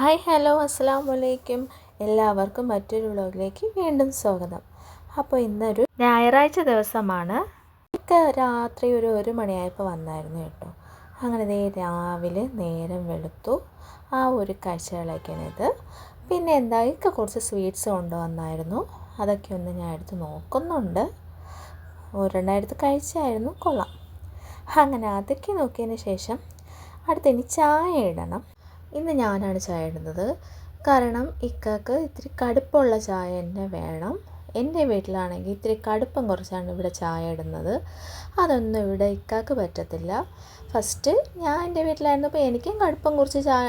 Hi hello അസ്സാം വലൈക്കും എല്ലാവർക്കും മറ്റൊരു വ്ളോഗിലേക്ക് വീണ്ടും സ്വാഗതം. അപ്പോൾ ഇന്നൊരു ഞായറാഴ്ച ദിവസമാണ്. ഒക്കെ രാത്രി ഒരു ഒരു മണിയായപ്പോൾ വന്നായിരുന്നു കേട്ടോ. അങ്ങനെ ദേ രാവിലെ നേരം വെളുത്തു. ആ ഒരു കാഴ്ചകളൊക്കെയാണ് ഇത്. പിന്നെ ഇതൊക്കെ കുറച്ച് സ്വീറ്റ്സ് കൊണ്ടുവന്നായിരുന്നു. അതൊക്കെ ഒന്ന് ഞാൻ എടുത്ത് നോക്കുന്നുണ്ട്. ഒരെണ്ണായിരത്ത് കഴിച്ചായിരുന്നു. കൊള്ളാം. അങ്ങനെ അതൊക്കെ നോക്കിയതിന് ശേഷം അടുത്ത് ഇനി ചായ ഇടണം. ഇന്ന് ഞാനാണ് ചായ ഇടുന്നത്. കാരണം ഇക്കാക്ക് ഇത്തിരി കടുപ്പമുള്ള ചായ തന്നെ വേണം. എന്റെ വീട്ടിലാണെങ്കിൽ ഇത്തിരി കടുപ്പം കുറച്ചാണ് ഇവിടെ ചായ ഇടുന്നത്. അതൊന്നും ഇവിടെ ഇക്കാക്ക് പറ്റത്തില്ല. ഫസ്റ്റ് ഞാൻ എന്റെ വീട്ടിലായിരുന്നപ്പോൾ എനിക്കും കടുപ്പം കുറച്ച് ചായ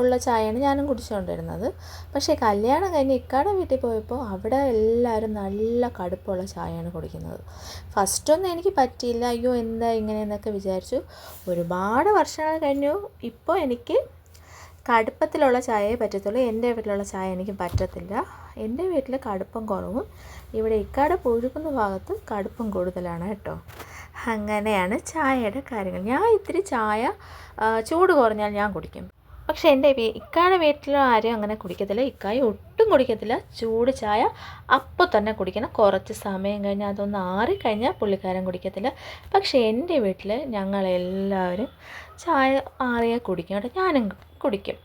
ഉള്ള ചായയാണ് ഞാനും കുടിച്ചുകൊണ്ടിരുന്നത്. പക്ഷേ കല്യാണം കഴിഞ്ഞ് ഇക്കാടെ വീട്ടിൽ പോയപ്പോൾ അവിടെ എല്ലാവരും നല്ല കടുപ്പമുള്ള ചായയാണ് കുടിക്കുന്നത്. ഫസ്റ്റൊന്നും എനിക്ക് പറ്റിയില്ല. അയ്യോ എന്താ ഇങ്ങനെയെന്നൊക്കെ വിചാരിച്ചു. ഒരുപാട് വർഷങ്ങൾ കഴിഞ്ഞു. ഇപ്പോൾ എനിക്ക് കടുപ്പത്തിലുള്ള ചായയെ പറ്റത്തുള്ളൂ. എന്റെ വീട്ടിലുള്ള ചായ എനിക്ക് പറ്റത്തില്ല. എന്റെ വീട്ടിൽ കടുപ്പം കുറവും. ഇവിടെ ഇക്കാട് പുഴുക്കുന്ന ഭാഗത്ത് കടുപ്പം കൂടുതലാണ് കേട്ടോ. അങ്ങനെയാണ് ചായയുടെ കാര്യങ്ങൾ. ഞാൻ ഇത്തിരി ചായ ചൂട് കുറഞ്ഞാൽ ഞാൻ കുടിക്കും. പക്ഷേ എന്റെ ഇക്കാട് വീട്ടിലും ആരും അങ്ങനെ കുടിക്കത്തില്ല. ഇക്കായ ഒട്ടും കുടിക്കത്തില്ല. ചൂട് ചായ അപ്പോൾ തന്നെ കുടിക്കണം. കുറച്ച് സമയം കഴിഞ്ഞാൽ അതൊന്ന് ആറിക്കഴിഞ്ഞാൽ പുള്ളിക്കാരൻ കുടിക്കത്തില്ല. പക്ഷേ എന്റെ വീട്ടിൽ ഞങ്ങളെല്ലാവരും ചായ ആറിയാൽ കുടിക്കും കേട്ടോ. ഞാനും കുടിക്കും.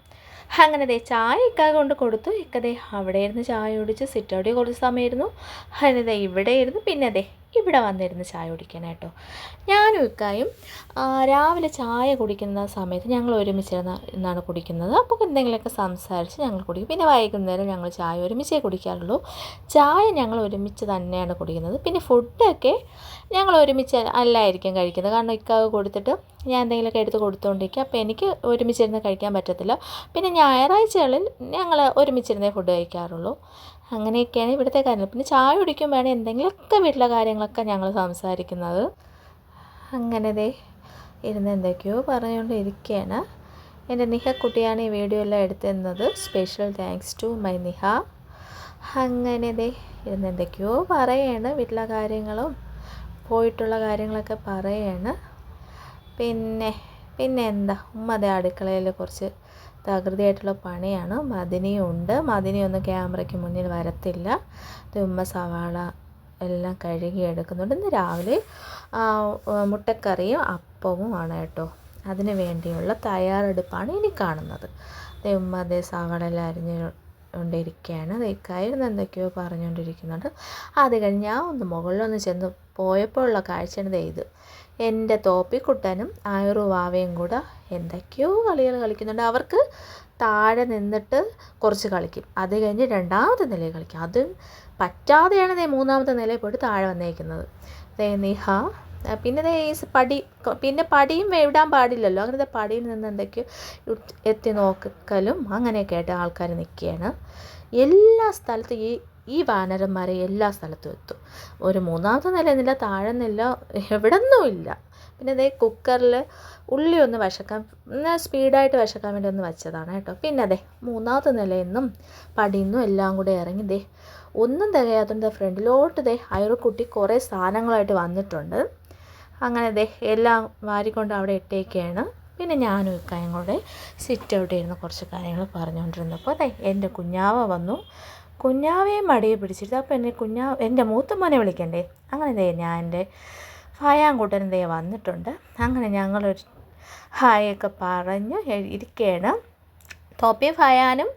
അങ്ങനെ ദേ ചായ ഇക്ക കൊണ്ട് കൊടുത്തു. ഇക്ക ദേ അവിടെ ഇരുന്ന് ചായ കുടിച്ച് സിറ്റൗടി കുറച്ച് സമയമായിരുന്നു. അങ്ങനെ ദേ ഇവിടെ ഇരുന്ന് പിന്നെ ദേ ഇവിടെ വന്നിരുന്ന് ചായ കുടിക്കാനായിട്ടോ ഞാനും ഇക്കായും രാവിലെ ചായ കുടിക്കുന്ന സമയത്ത് ഞങ്ങൾ ഒരുമിച്ചിരുന്നാണ് കുടിക്കുന്നത്. അപ്പോൾ എന്തെങ്കിലുമൊക്കെ സംസാരിച്ച് ഞങ്ങൾ കുടിക്കും. പിന്നെ വൈകുന്നേരം ഞങ്ങൾ ചായ ഒരുമിച്ചേ കുടിക്കാറുള്ളൂ. ചായ ഞങ്ങൾ ഒരുമിച്ച് തന്നെയാണ് കുടിക്കുന്നത്. പിന്നെ ഫുഡൊക്കെ ഞങ്ങൾ ഒരുമിച്ച് അല്ലായിരിക്കും കഴിക്കുന്നത്. കാരണം ഇക്കാവ് കൊടുത്തിട്ട് ഞാൻ എന്തെങ്കിലുമൊക്കെ എടുത്ത് കൊടുത്തുകൊണ്ടിരിക്കുക അപ്പോൾ എനിക്ക് ഒരുമിച്ചിരുന്ന് കഴിക്കാൻ പറ്റത്തില്ല. പിന്നെ ഞായറാഴ്ചകളിൽ ഞങ്ങൾ ഒരുമിച്ചിരുന്നേ ഫുഡ് കഴിക്കാറുള്ളൂ. അങ്ങനെയൊക്കെയാണ് ഇവിടുത്തെ കാര്യങ്ങൾ. പിന്നെ ചായ കുടിക്കുമ്പോഴാണ് എന്തെങ്കിലുമൊക്കെ വീട്ടിലെ കാര്യങ്ങളൊക്കെ ഞങ്ങൾ സംസാരിക്കുന്നത്. അങ്ങനെ ദേ ഇരുന്ന് എന്തൊക്കെയോ പറഞ്ഞുകൊണ്ട് ഇരിക്കുകയാണ് എന്റെ നിഹ കുട്ടിയാണ് ഈ വീഡിയോ എല്ലാം എടുത്തിരുന്നത്. Special thanks to my Niha. അങ്ങനെ ദേ ഇരുന്ന് എന്തൊക്കെയോ പറയാണ്. വീട്ടിലെ കാര്യങ്ങളും പോയിട്ടുള്ള കാര്യങ്ങളൊക്കെ പറയാണ്. പിന്നെ പിന്നെ എന്താ? ഉമ്മ അതേ അടുക്കളയിൽ കുറച്ച് തകൃതിയായിട്ടുള്ള പണിയാണ്. മദിനിയുണ്ട് മദിനിയൊന്നും ക്യാമറയ്ക്ക് മുന്നിൽ വരത്തില്ല. ഉമ്മ സവാള എല്ലാം കഴുകി എടുക്കുന്നുണ്ട്. ഇന്ന് രാവിലെ മുട്ടക്കറിയും അപ്പവും ആണ് കേട്ടോ. അതിന് വേണ്ടിയുള്ള തയ്യാറെടുപ്പാണ് ഇനി കാണുന്നത്. ഉമ്മ അതേ സവാള എല്ലാം അരിഞ്ഞ് കൊണ്ടിരിക്കുകയാണ്. ഇക്കായിരുന്നു എന്തൊക്കെയോ പറഞ്ഞുകൊണ്ടിരിക്കുന്നുണ്ട്. അത് കഴിഞ്ഞ് ഞാൻ ഒന്ന് മുകളിലൊന്ന് ചെന്ന് പോയപ്പോഴുള്ള കാഴ്ചയാണ് ഇത്. എന്റെ തോപ്പിക്കുട്ടനും ആയുറു വാവയും കൂടെ എന്തൊക്കെയോ കളികൾ കളിക്കുന്നുണ്ട്. അവർക്ക് താഴെ നിന്നിട്ട് കുറച്ച് കളിക്കും. അത് കഴിഞ്ഞ് രണ്ടാമത്തെ നിലയിൽ കളിക്കും. അത് പറ്റാതെയാണ് മൂന്നാമത്തെ നിലയിൽ പോയിട്ട് താഴെ വന്നേക്കുന്നത്. നിഹ പിന്നെ ഈ പടി പിന്നെ പടിയും വിടാൻ പാടില്ലല്ലോ. അങ്ങനത്തെ പടിയിൽ നിന്ന് എന്തൊക്കെയോ എത്തി നോക്കലും അങ്ങനെയൊക്കെ ആയിട്ട് ആൾക്കാർ നിൽക്കുകയാണ് എല്ലാ സ്ഥലത്തും ഈ ഈ വാനരന്മാരെ എല്ലാ സ്ഥലത്തും എത്തും. ഒരു മൂന്നാമത്തെ നില എന്നില്ല താഴെ നില എവിടെ ഇല്ല. പിന്നെ അതേ കുക്കറിൽ ഉള്ളി ഒന്ന് വശക്കാൻ സ്പീഡായിട്ട് വശക്കാൻ വേണ്ടി ഒന്ന് വെച്ചതാണ് കേട്ടോ. പിന്നെ അതെ മൂന്നാമത്തെ നിലയിൽ നിന്നും നിന്നും എല്ലാം കൂടെ ഇറങ്ങി ദേ ഒന്നും തികയാത്തതിന്റെ ഫ്രണ്ടിലോട്ട് ദേ അയറുക്കുട്ടി കുറേ സാധനങ്ങളായിട്ട് വന്നിട്ടുണ്ട്. അങ്ങനെ ദേ എല്ലാം വാരിക്കൊണ്ട് അവിടെ ഇട്ടേക്കാണ്. പിന്നെ ഞാനും ഇക്കായും കൂടെ സിറ്റ് ഔട്ട് ചെയ്യുന്ന കുറച്ച് കാര്യങ്ങൾ പറഞ്ഞുകൊണ്ടിരുന്നപ്പോൾ അതെ എന്റെ കുഞ്ഞാവ വന്നു. കുഞ്ഞാവയെ മടിയെ പിടിച്ചിട്ട് അപ്പോൾ എന്നെ കുഞ്ഞാ എന്റെ മൂത്ത മോനെ വിളിക്കണ്ടേ? അങ്ങനെ ദേ ഞാൻ എന്റെ ഫയാൻകൂട്ടൻ ദേ വന്നിട്ടുണ്ട്. അങ്ങനെ ഞങ്ങളൊരു ഹായൊക്കെ പറഞ്ഞു ഇരിക്കുകയാണ്. തോപ്പിയും ഫയാനും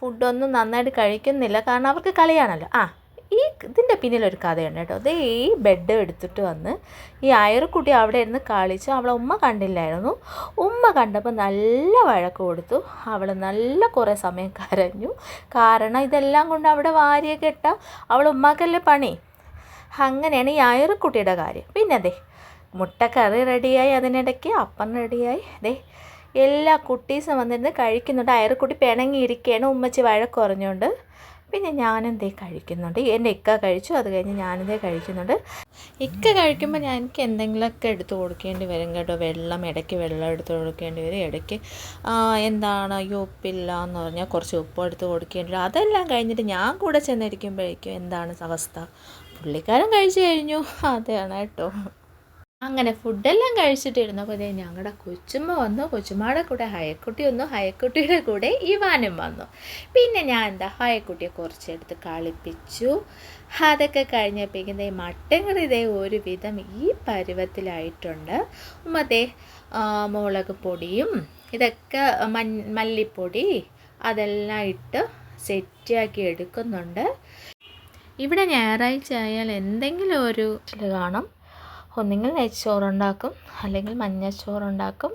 ഫുഡൊന്നും നന്നായിട്ട് കഴിക്കുന്നില്ല. കാരണം അവർക്ക് കളിയാണല്ലോ. ആ ഇതിന്റെ പിന്നിലൊരു കഥയുണ്ട് കേട്ടോ. അതേ ഈ ബെഡ് എടുത്തിട്ട് വന്ന് ഈ അയറുക്കുട്ടി അവിടെ ഇരുന്ന് കളിച്ചു അവളെ ഉമ്മ കണ്ടില്ലായിരുന്നു. ഉമ്മ കണ്ടപ്പോൾ നല്ല വഴക്ക് കൊടുത്തു. അവൾ നല്ല കുറേ സമയം കരഞ്ഞു. കാരണം ഇതെല്ലാം കൊണ്ട് അവിടെ വാരിയ കെട്ട അവൾ ഉമ്മാക്കല്ലേ പണി? അങ്ങനെയാണ് ഈ അയറുക്കുട്ടിയുടെ കാര്യം. പിന്നെ അതെ മുട്ടക്കറി റെഡിയായി അതിനിടയ്ക്ക് അപ്പം റെഡിയായി. അതെ എല്ലാ കുട്ടീസും വന്നിരുന്ന് കഴിക്കുന്നുണ്ട്. അയറുക്കുട്ടി പിണങ്ങിയിരിക്കുകയാണ്. ഉമ്മച്ചി വഴക്ക് കുറഞ്ഞുകൊണ്ട് പിന്നെ ഞാനെന്തേ കഴിക്കുന്നുണ്ട്? എന്റെ ഇക്ക കഴിച്ചു അത് കഴിഞ്ഞ് ഞാനെന്തേ കഴിക്കുന്നുണ്ട്? ഇക്ക കഴിക്കുമ്പോൾ ഞാൻ എനിക്ക് എന്തെങ്കിലുമൊക്കെ എടുത്ത് കൊടുക്കേണ്ടി വരും കേട്ടോ. വെള്ളം ഇടയ്ക്ക് വെള്ളം എടുത്ത് കൊടുക്കേണ്ടി വരും. ഇടയ്ക്ക് എന്താണ് അയ്യോ ഉപ്പില്ല എന്ന് പറഞ്ഞാൽ കുറച്ച് ഉപ്പ് എടുത്ത് കൊടുക്കേണ്ടി വരും. അതെല്ലാം കഴിഞ്ഞിട്ട് ഞാൻ കൂടെ ചെന്നിരിക്കുമ്പോഴേക്കും എന്താണ് അവസ്ഥ? പുള്ളിക്കാരൻ കഴിച്ചു കഴിഞ്ഞു. അതെയാണ് കേട്ടോ. അങ്ങനെ ഫുഡെല്ലാം കഴിച്ചിട്ടിരുന്നപ്പോൾ ഇതേ ഞങ്ങളുടെ കൊച്ചുമ്മ വന്നു. കൊച്ചുമ്മയുടെ കൂടെ ഹയക്കുട്ടി വന്നു. ഹയക്കുട്ടിയുടെ കൂടെ ഇവാനും വന്നു. പിന്നെ ഞാൻ എന്താ ഹയക്കുട്ടിയെ കുറച്ചെടുത്ത് കളിപ്പിച്ചു. അതൊക്കെ കഴിഞ്ഞപ്പോഴേക്കും ദേ മട്ടങ്ങൾ ഇതേ ഒരു വിധം ഈ പരുവത്തിലായിട്ടുണ്ട്. ഉമ്മ ദേ മുളക് പൊടിയും ഇതൊക്കെ മൻ മല്ലിപ്പൊടി അതെല്ലാം ഇട്ട് സെറ്റാക്കി എടുക്കുന്നുണ്ട്. ഇവിടെ ഞായറാഴ്ച ആയാൽ എന്തെങ്കിലും ഒരു കാണും. ഒന്നുകിൽ നെയ്ച്ചോറുണ്ടാക്കും അല്ലെങ്കിൽ മഞ്ഞച്ചോറുണ്ടാക്കും.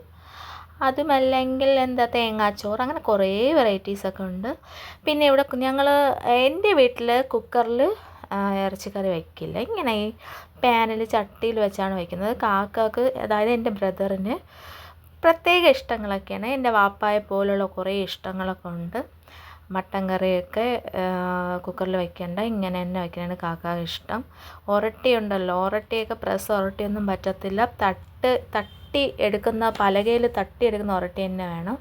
അതുമല്ലെങ്കിൽ എന്താ തേങ്ങാച്ചോറ് അങ്ങനെ കുറേ വെറൈറ്റീസൊക്കെ ഉണ്ട്. പിന്നെ ഇവിടെ ഞങ്ങൾ എന്റെ വീട്ടിൽ കുക്കറിൽ ഇറച്ചിക്കറി വയ്ക്കില്ല ഇങ്ങനെ ഈ പാനിൽ ചട്ടിയിൽ വെച്ചാണ് വയ്ക്കുന്നത് കാക്കക്ക് അതായത് എന്റെ ബ്രദറിന് പ്രത്യേക ഇഷ്ടങ്ങളൊക്കെയാണ്. എന്റെ വാപ്പായെ പോലുള്ള കുറേ ഇഷ്ടങ്ങളൊക്കെ ഉണ്ട്. മട്ടൻ കറിയൊക്കെ കുക്കറിൽ വയ്ക്കേണ്ട ഇങ്ങനെ തന്നെ വയ്ക്കാനാണ് കാക്കാക്ക് ഇഷ്ടം. ഉണ്ടല്ലോ ഒരട്ടിയൊക്കെ പ്രസ് ഒരട്ടിയൊന്നും പറ്റത്തില്ല. തട്ട് തട്ടി എടുക്കുന്ന പലകയിൽ തട്ടി എടുക്കുന്ന ഉരട്ടി തന്നെ വേണം.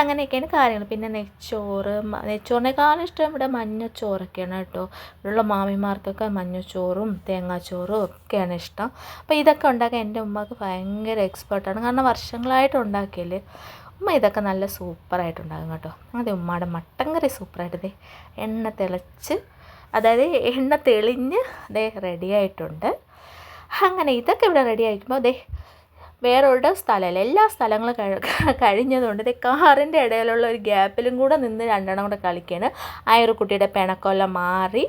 അങ്ങനെയൊക്കെയാണ് കാര്യങ്ങൾ. പിന്നെ നെച്ചോറ് നെച്ചോറിനേക്കാളും ഇഷ്ടം ഇവിടെ മഞ്ഞച്ചോറൊക്കെയാണ് കേട്ടോ. ഇവിടെയുള്ള മാമിമാർക്കൊക്കെ മഞ്ഞച്ചോറും തേങ്ങാച്ചോറും ഒക്കെയാണ് ഇഷ്ടം. അപ്പോൾ ഇതൊക്കെ ഉണ്ടാക്കാൻ എന്റെ ഉമ്മക്ക് ഭയങ്കര എക്സ്പേർട്ടാണ് കാരണം വർഷങ്ങളായിട്ട് ഉണ്ടാക്കിയല്ലേ? ഉമ്മ ഇതൊക്കെ നല്ല സൂപ്പറായിട്ടുണ്ടാകും കേട്ടോ. അതെ ഉമ്മയുടെ മട്ടൻ കറി സൂപ്പറായിട്ട് എണ്ണ തിളച്ച് അതായത് എണ്ണ തെളിഞ്ഞ് ദേ റെഡി ആയിട്ടുണ്ട്. അങ്ങനെ ഇതൊക്കെ ഇവിടെ റെഡി ആയിരിക്കുമ്പോൾ വേറെ വേറൊരു സ്ഥലമല്ല എല്ലാ സ്ഥലങ്ങളും കഴി കഴിഞ്ഞതുകൊണ്ട് ദേ കാറിന്റെ ഇടയിലുള്ള ഒരു ഗ്യാപ്പിലും കൂടെ നിന്ന് രണ്ടെണ്ണം കൂടെ കളിക്കുകയാണ് ആ ഒരു കുട്ടിയുടെ പിണക്കൊല്ലം മാറി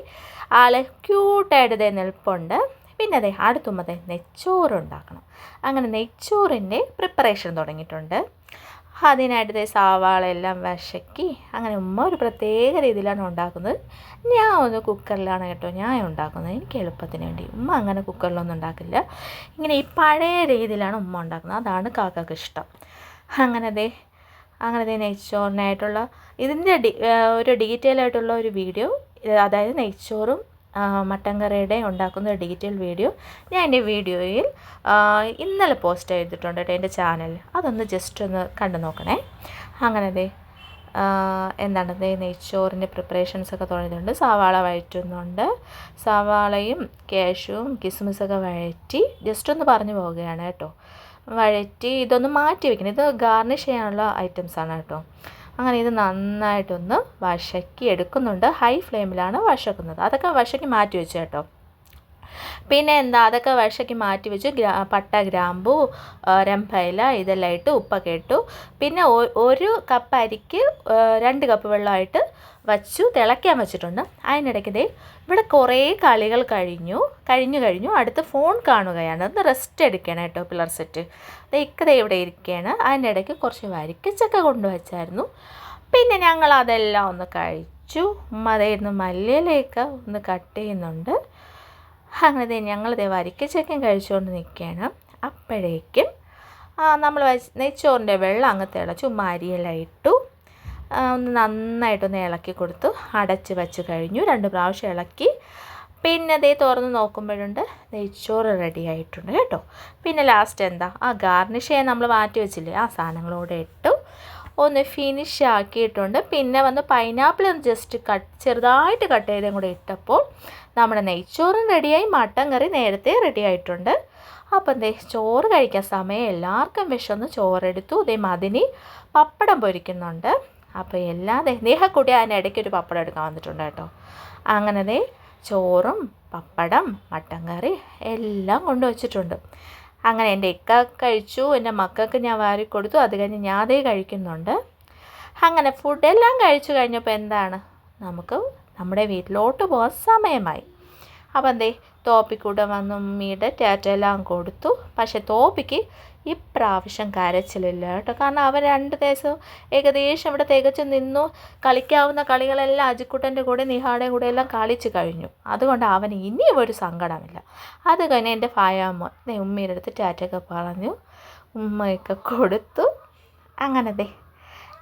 ആളെ ക്യൂട്ടായിട്ട് ഇതേ നിൽപ്പുണ്ട്. പിന്നെ അതെ അടുത്തുമ്പോൾ അതെ നെയ്ച്ചോറ് ഉണ്ടാക്കണം. അങ്ങനെ നെയ്ച്ചോറിന്റെ പ്രിപ്പറേഷൻ തുടങ്ങിയിട്ടുണ്ട്. അതിനായിട്ട് സവാള എല്ലാം വിശക്കി അങ്ങനെ ഉമ്മ ഒരു പ്രത്യേക രീതിയിലാണ് ഉണ്ടാക്കുന്നത്. ഞാൻ ഒന്ന് കുക്കറിലാണ് കേട്ടോ ഞാൻ ഉണ്ടാക്കുന്നത്. എനിക്ക് എളുപ്പത്തിന് വേണ്ടി. ഉമ്മ അങ്ങനെ കുക്കറിലൊന്നും ഉണ്ടാക്കില്ല. ഇങ്ങനെ ഈ പഴയ രീതിയിലാണ് ഉമ്മ ഉണ്ടാക്കുന്നത്. അതാണ് കാക്കക്ക് ഇഷ്ടം. അങ്ങനെ ദേ അങ്ങനെ ദേ നെയ്ച്ചോറിനായിട്ടുള്ള ഇതിന്റെ ഡി ഒരു ഡീറ്റെയിൽ ആയിട്ടുള്ള ഒരു വീഡിയോ അതായത് നെയ്ച്ചോറും മട്ടൻ കറിയുടെ ഉണ്ടാക്കുന്ന ഡീറ്റെയിൽ വീഡിയോ ഞാൻ എന്റെ വീഡിയോയിൽ ഇന്നലെ പോസ്റ്റ് ചെയ്തിട്ടുണ്ട് കേട്ടോ എന്റെ ചാനൽ അതൊന്ന് ജസ്റ്റ് ഒന്ന് കണ്ടു നോക്കണേ. അങ്ങനെ ആ, എന്താണ് ദേ നെയ്ച്ചോറിന്റെ പ്രിപ്പറേഷൻസ് ഒക്കെ തുടങ്ങിയിട്ടുണ്ട്. സവാള വഴറ്റുന്നുണ്ട്. സവാളയും കാഷ്യൂവും കിസ്മിസൊക്കെ വഴറ്റി ജസ്റ്റ് ഒന്ന് പറഞ്ഞു പോവുകയാണ് കേട്ടോ. വഴറ്റി ഇതൊന്ന് മാറ്റി വെക്കണം. ഇത് ഗാർണിഷ് ചെയ്യാനുള്ള ഐറ്റംസ് ആണ് കേട്ടോ. അങ്ങനെ ഇത് നന്നായിട്ടൊന്ന് വശക്കി എടുക്കുന്നുണ്ട്. ഹൈ ഫ്ലെയിമിലാണ് വശക്കുന്നത്. അതൊക്കെ വശക്കി മാറ്റി വെച്ചു കേട്ടോ. പിന്നെ എന്താ അതൊക്കെ വിഷക്കി മാറ്റി വെച്ച്. പട്ട ഗ്രാമ്പു രംഭയില ഇതെല്ലാം ഇട്ട് ഉപ്പൊക്കെ ഇട്ടു. പിന്നെ ഒരു കപ്പ് അരിക്ക് രണ്ട് കപ്പ് വെള്ളമായിട്ട് വച്ചു തിളയ്ക്കാൻ വെച്ചിട്ടുണ്ട്. അതിനിടയ്ക്ക് ദേ ഇവിടെ കുറേ കളികൾ കഴിഞ്ഞു കഴിഞ്ഞു കഴിഞ്ഞു. അടുത്ത് ഫോൺ കാണുകയാണ്. ഒന്ന് റെസ്റ്റ് എടുക്കണം കേട്ടോ പിള്ളർ സെറ്റ്. ഇക്കതേ ഇവിടെ ഇരിക്കുകയാണ്. അതിന്റെ ഇടയ്ക്ക് കുറച്ച് വരിക്കച്ചക്ക കൊണ്ടുവച്ചായിരുന്നു പിന്നെ ഞങ്ങൾ അതെല്ലാം ഒന്ന് കഴിച്ചു. ഉമ്മ അതായിരുന്നു മല്ലിയിലേക്ക് ഒന്ന് കട്ട് ചെയ്യുന്നുണ്ട്. അങ്ങനെ ദേ വരിക്കച്ചക്കൻ കഴിച്ചുകൊണ്ട് നിൽക്കുകയാണ് അപ്പോഴേക്കും നമ്മൾ നെയ്ച്ചോറിന്റെ വെള്ളം അങ്ങ് തിളച്ചു ഉമ്മ അരിയെല്ലാം ഇട്ടു. ഒന്ന് നന്നായിട്ടൊന്ന് ഇളക്കി കൊടുത്തു. അടച്ച് വെച്ച് കഴിഞ്ഞു. രണ്ട് പ്രാവശ്യം ഇളക്കി. പിന്നെ അതേ തുറന്ന് നോക്കുമ്പോഴുണ്ട് നെയ്ച്ചോറ് റെഡി ആയിട്ടുണ്ട് കേട്ടോ. പിന്നെ ലാസ്റ്റ് എന്താ? ആ ഗാർണിഷ് ചെയ്യാൻ നമ്മൾ മാറ്റി വെച്ചില്ലേ? ആ സാധനങ്ങളോടെ ഇട്ടു. ഒന്ന് ഫിനിഷ് ആക്കിയിട്ടുണ്ട്. പിന്നെ വന്ന് പൈനാപ്പിൾ ജസ്റ്റ് കട്ട് ചെറുതായിട്ട് കട്ട് ചെയ്തും കൂടെ ഇട്ടപ്പോൾ നമ്മുടെ നെയ്ച്ചോറും റെഡിയായി മട്ടൻ കറി നേരത്തെ റെഡി ആയിട്ടുണ്ട്. അപ്പം ദേ ചോറ് കഴിക്കാൻ സമയം എല്ലാവർക്കും വിശന്ന് ചോറെടുത്തു. ദേ മതിനി പപ്പടം പൊരിക്കുന്നുണ്ട്. അപ്പോൾ എല്ലാം ദേ ദേഹക്കൂടി അതിനിടയ്ക്ക് ഒരു പപ്പടം എടുക്കാൻ വന്നിട്ടുണ്ട് കേട്ടോ. അങ്ങനെ ദേ ചോറും പപ്പടം മട്ടൻ കറി എല്ലാം കൊണ്ടുവച്ചിട്ടുണ്ട് അങ്ങനെ എന്റെ ഇക്ക കഴിച്ചു എന്റെ മക്കൾക്ക് ഞാൻ വാരി കൊടുത്തു. അത് കഴിഞ്ഞ് ഞാൻ അതേ കഴിക്കുന്നുണ്ട്. അങ്ങനെ ഫുഡെല്ലാം കഴിച്ചു കഴിഞ്ഞപ്പോൾ എന്താണ്? നമുക്ക് നമ്മുടെ വീട്ടിലോട്ട് പോകാൻ സമയമായി. അപ്പം എന്തേ തോപ്പിക്കൂടെ വന്ന് ഉമ്മിയുടെ ടാറ്റയെല്ലാം കൊടുത്തു. പക്ഷേ തോപ്പിക്ക് ഇപ്രാവശ്യം കരച്ചിലില്ല കേട്ടോ. കാരണം അവൻ രണ്ട് ദിവസം ഏകദേശം ഇവിടെ തികച്ചു നിന്നു. കളിക്കാവുന്ന കളികളെല്ലാം അജിക്കുട്ടന്റെ കൂടെ നിഹാടെ കൂടെ എല്ലാം കളിച്ച് കഴിഞ്ഞു. അതുകൊണ്ട് അവന് ഇനിയും ഒരു സങ്കടമില്ല. അത് കഴിഞ്ഞ് എന്റെ ഫായാമ്മ ഉമ്മയുടെ അടുത്ത് ടാറ്റയൊക്കെ പറഞ്ഞു. ഉമ്മയൊക്കെ കൊടുത്തു. അങ്ങനെ ദേ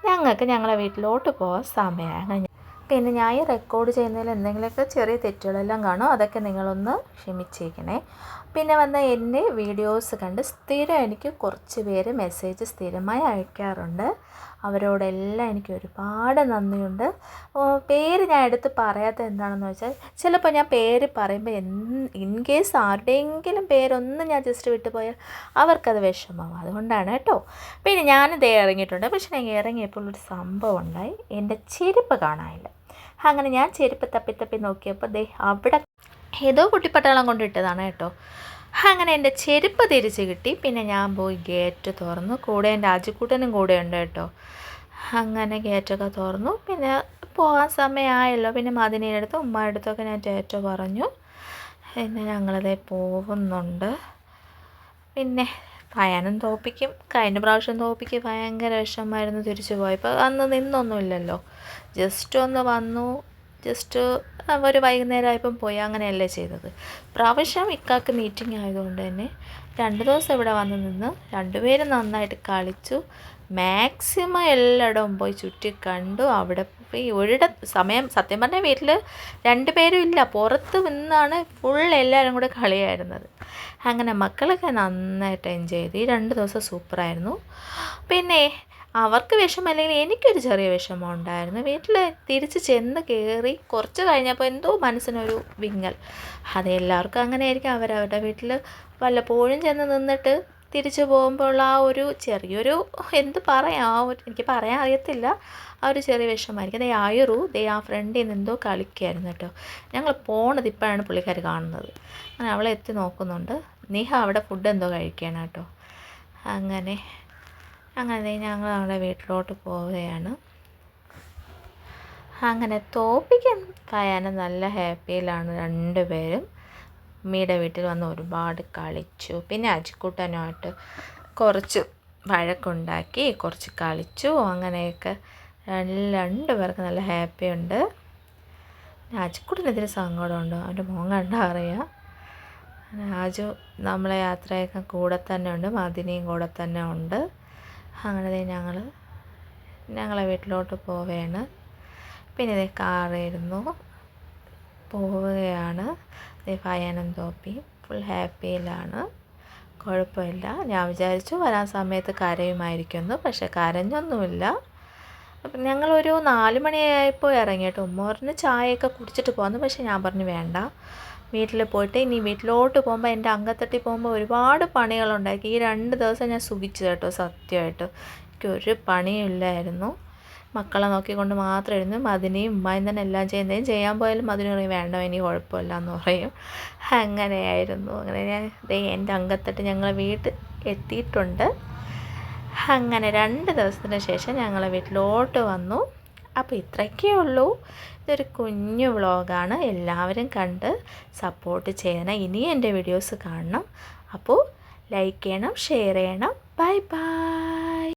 ഞങ്ങൾക്ക് ഞങ്ങളെ വീട്ടിലോട്ട് പോകാൻ സമയമാണ്. പിന്നെ ഞാൻ ഈ റെക്കോർഡ് ചെയ്യുന്നതിൽ എന്തെങ്കിലുമൊക്കെ ചെറിയ തെറ്റുകളെല്ലാം കാണും. അതൊക്കെ നിങ്ങളൊന്ന് ക്ഷമിച്ചേക്കണേ. പിന്നെ വന്ന എന്റെ വീഡിയോസ് കണ്ട് സ്ഥിരം എനിക്ക് കുറച്ച് പേര് മെസ്സേജ് സ്ഥിരമായി അയക്കാറുണ്ട്. അവരോടെല്ലാം എനിക്ക് ഒരുപാട് നന്ദിയുണ്ട്. പേര് ഞാൻ എടുത്ത് പറയാത്ത എന്താണെന്ന് വെച്ചാൽ ചിലപ്പോൾ ഞാൻ പേര് പറയുമ്പോൾ ഇൻ കേസ് ആരുടെയെങ്കിലും പേരൊന്നും ഞാൻ ജസ്റ്റ് വിട്ടുപോയാൽ അവർക്കത് വിഷമമാവും. അതുകൊണ്ടാണ് കേട്ടോ. പിന്നെ ഞാനിത് ഇറങ്ങിയിട്ടുണ്ട്. പക്ഷേ ഞാൻ ഇറങ്ങിയപ്പോൾ ഒരു സംഭവം ഉണ്ടായി. എന്റെ ചെരുപ്പ് കാണാനില്ല. അങ്ങനെ ഞാൻ ചെരുപ്പ് തപ്പി തപ്പി നോക്കിയപ്പോൾ ദേ അവിടെ ഏതോ കുട്ടിപ്പട്ടാളം കൊണ്ടിട്ടതാണ് കേട്ടോ. അങ്ങനെ എന്റെ ചെരുപ്പ് തിരിച്ച് കിട്ടി. പിന്നെ ഞാൻ പോയി ഗേറ്റ് തുറന്നു. കൂടെ എന്റെ അജിക്കൂട്ടനും കൂടെ ഉണ്ട് കേട്ടോ. അങ്ങനെ ഗേറ്റൊക്കെ തുറന്നു. പിന്നെ പോകാൻ സമയമായല്ലോ. പിന്നെ മദിനയുടെ അടുത്തും ഉമ്മയുടെ അടുത്തൊക്കെ ഞാൻ ചേറ്റ പറഞ്ഞു. പിന്നെ ഞങ്ങളതേ പോകുന്നുണ്ട് പിന്നെ പയനും തോപ്പിക്കും. കഴിഞ്ഞ പ്രാവശ്യം തോപ്പിക്ക് ഭയങ്കര വിഷമമായിരുന്നു തിരിച്ചു പോയപ്പോൾ. അന്ന് നിന്നൊന്നുമില്ലല്ലോ. ജസ്റ്റ് ഒന്ന് വന്നു. ജസ്റ്റ് ഒരു വൈകുന്നേരം ആയപ്പം പോയി. അങ്ങനെയല്ലേ ചെയ്തത്. പ്രാവശ്യം ഇക്കാക്ക് മീറ്റിംഗ് ആയതുകൊണ്ട് തന്നെ രണ്ട് ദിവസം ഇവിടെ വന്ന് നിന്ന് രണ്ടുപേരും നന്നായിട്ട് കളിച്ചു. മാക്സിമം എല്ലായിടവും പോയി ചുറ്റി കണ്ടു. അവിടെ പോയി ഒരിട സമയം സത്യം പറഞ്ഞാൽ വീട്ടിൽ രണ്ട് പേരും ഇല്ല. പുറത്ത് നിന്നാണ് ഫുൾ എല്ലാവരും കൂടെ കളിയായിരുന്നത്. അങ്ങനെ മക്കളൊക്കെ നന്നായിട്ട് എൻജോയ് ചെയ്തു. ഈ രണ്ട് ദിവസം സൂപ്പറായിരുന്നു പിന്നെ അവർക്ക് വിഷമം അല്ലെങ്കിൽ എനിക്കൊരു ചെറിയ വിഷമം ഉണ്ടായിരുന്നു. വീട്ടിൽ തിരിച്ച് ചെന്ന് കയറി കുറച്ച് കഴിഞ്ഞപ്പോൾ എന്തോ മനസ്സിനൊരു വിങ്ങൽ. അത് എല്ലാവർക്കും അങ്ങനെ ആയിരിക്കും അവരവരുടെ വീട്ടിൽ വല്ലപ്പോഴും ചെന്ന് നിന്നിട്ട് തിരിച്ചു പോകുമ്പോൾ ആ ഒരു ചെറിയൊരു എന്ത് പറയാം? ആ ഒരു എനിക്ക് പറയാൻ അറിയത്തില്ല. ആ ഒരു ചെറിയ വിഷമമായിരിക്കും. ദേ ആയുറു ദേ ആ ഫ്രണ്ടിൽ നിന്ന് എന്തോ കളിക്കുകയായിരുന്നു കേട്ടോ. ഞങ്ങൾ പോണത് ഇപ്പോഴാണ് പുള്ളിക്കാർ കാണുന്നത്. അങ്ങനെ അവളെ എത്തി നോക്കുന്നുണ്ട്. നീഹ അവിടെ ഫുഡ് എന്തോ കഴിക്കുകയാണ് കേട്ടോ. അങ്ങനെ അങ്ങനെ ഞങ്ങൾ അവളെ വീട്ടിലോട്ട് പോവുകയാണ്. അങ്ങനെ തോപ്പിക്കും പയാനും നല്ല ഹാപ്പിയിലാണ് രണ്ടുപേരും. അമ്മയുടെ വീട്ടിൽ വന്ന് ഒരുപാട് കളിച്ചു. പിന്നെ അജിക്കുട്ടനുമായിട്ട് കുറച്ച് വഴക്കുണ്ടാക്കി കുറച്ച് കളിച്ചു. അങ്ങനെയൊക്കെ രണ്ട് പേർക്ക് നല്ല ഹാപ്പി ഉണ്ട്. അജിക്കുട്ടനെതിരെ സങ്കടമുണ്ട്? അവന്റെ മോൻ കണ്ടാൽ അറിയാം. രാജു നമ്മളെ യാത്രയൊക്കെ കൂടെ തന്നെ ഉണ്ട്. മദിനിയും കൂടെ തന്നെ ഉണ്ട്. അങ്ങനെ ഞങ്ങൾ ഞങ്ങളെ വീട്ടിലോട്ട് പോവുകയാണ് പിന്നെ കാറായിരുന്നു പോവുകയാണ്. ഫയാനം തോപ്പി ഫുൾ ഹാപ്പിയിലാണ് കുഴപ്പമില്ല. ഞാൻ വിചാരിച്ചു വരാൻ സമയത്ത് കരയുമായിരിക്കുമെന്ന് പക്ഷേ കരഞ്ഞൊന്നുമില്ല. അപ്പം ഞങ്ങളൊരു നാല് മണിയായപ്പോൾ ഉമ്മ പറഞ്ഞ് ചായയൊക്കെ കുടിച്ചിട്ട് പോകുന്നു പക്ഷേ ഞാൻ പറഞ്ഞു വേണ്ട. വീട്ടിൽ പോയിട്ട് ഇനി വീട്ടിലോട്ട് പോകുമ്പോൾ എന്റെ അംഗത്തട്ടി പോകുമ്പോൾ ഒരുപാട് പണികളുണ്ടാക്കി ഈ രണ്ട് ദിവസം ഞാൻ സുഖിച്ചു കേട്ടോ സത്യമായിട്ട്. എനിക്കൊരു പണിയില്ലായിരുന്നു മക്കളെ നോക്കിക്കൊണ്ട് മാത്രം മാത്രമായിരുന്നു മതിനെയും ഉമ്മായും തന്നെ എല്ലാം ചെയ്യുന്നതും ചെയ്യാൻ പോയാലും മതിന് പറയും വേണ്ട ഇനി കുഴപ്പമില്ല എന്ന് പറയും. അങ്ങനെയായിരുന്നു. അങ്ങനെ ഞാൻ എന്റെ അംഗത്തട്ട് ഞങ്ങൾ വീട്ടിൽ എത്തിയിട്ടുണ്ട്. അങ്ങനെ രണ്ട് ദിവസത്തിന് ശേഷം ഞങ്ങളെ വീട്ടിലോട്ട് വന്നു. അപ്പോൾ ഇത്രയൊക്കെ ഉള്ളൂ. ഇതൊരു കുഞ്ഞു വ്ളോഗാണ്. എല്ലാവരും കണ്ട് സപ്പോർട്ട് ചെയ്യണം. ഇനിയും എന്റെ വീഡിയോസ് കാണണം. അപ്പോൾ ലൈക്ക് ചെയ്യണം ഷെയർ ചെയ്യണം. Bye bye.